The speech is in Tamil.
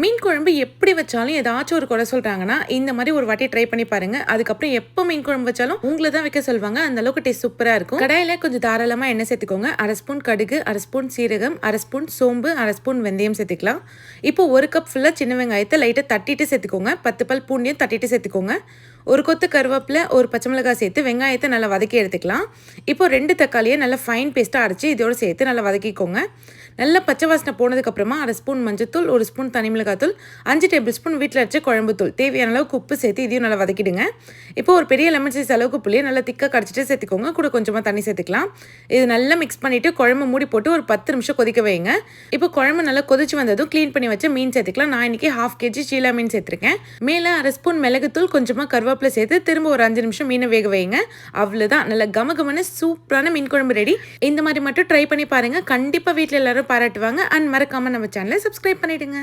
மீன் குழம்பு எப்படி வச்சாலும் ஏதாச்சும் ஒரு குறை சொல்கிறாங்கன்னா இந்த மாதிரி ஒரு வாட்டி ட்ரை பண்ணி பாருங்க. அதுக்கப்புறம் எப்போ மீன் குழம்பு வச்சாலும் உங்களை தான் வைக்க சொல்லுவாங்க அந்த அளவுக்கு டேஸ்ட் சூப்பராக இருக்கும். கடாயில் கொஞ்சம் தாராளமாக எண்ணெய் சேர்த்துக்கோங்க. அரை ஸ்பூன் கடுகு அரை ஸ்பூன் சீரகம் அரை ஸ்பூன் சோம்பு அரை ஸ்பூன் வெந்தயம் சேர்த்துக்கலாம். இப்போ ஒரு கப் ஃபுல்லாக சின்ன வெங்காயத்தை லைட்டாக தட்டிட்டு சேர்த்துக்கோங்க. பத்து பல் பூண்டையும் தட்டிட்டு சேர்த்துக்கோங்க. ஒரு கொத்து கருவேப்பில் ஒரு பச்சை மிளகாய் சேர்த்து வெங்காயத்தை நல்லா வதக்கி எடுத்துக்கலாம். இப்போ ரெண்டு தக்காளியை நல்லா ஃபைன் பேஸ்ட்டாக அரைச்சி இதோட சேர்த்து நல்லா வதக்கிக்கோங்க. நல்லா பச்சை வாசனை போனதுக்கப்புறமா அரை ஸ்பூன் மஞ்சத்தூள் ஒரு ஸ்பூன் தனி மிளகாத்தூள் அஞ்சு டேபிள் ஸ்பூன் வீட்டில் அரைச்ச குழம்புத்தூள். தேவையான அளவுக்கு உப்பு சேர்த்து இதையும் நல்லா வதக்கிடுங்க. இப்போ ஒரு பெரிய லெமன் சைஸ் அளவுக்கு புளியை நல்லா திக்காக கடிச்சிட்டு சேர்த்துக்கோங்க. கூட கொஞ்சமாக தண்ணி சேர்த்துக்கலாம். இது நல்லா மிக்ஸ் பண்ணிவிட்டு குழம்பு மூடி போட்டு ஒரு பத்து நிமிஷம் கொதிக்க வைங்க. இப்போ குழம்பு நல்லா கொதிச்சு வந்ததும் க்ளீன் பண்ணி வச்ச மீன் சேர்த்துக்கலாம். நான் இன்னைக்கு ஹாஃப் கேஜி சீலா மீன் சேர்த்துருக்கேன். மேலே அரை ஸ்பூன் மிளகுத்தூள் கொஞ்சமாக கருவேப்பிலை சேர்த்து திரும்ப ஒரு அஞ்சு நிமிஷம் மீனை வேக வைங்க. அவ்வளோதான் நல்லா கம கமன்னு சூப்பரான மீன் குழம்பு ரெடி இந்த மாதிரி மட்டும் ட்ரை பண்ணி பாருங்கள் கண்டிப்பாக வீட்டில் எல்லாரும் பாராட்டுவாங்க. அண்ட் மறக்காமல் நம்ம சேனலை சப்ஸ்கிரைப் பண்ணிவிடுங்க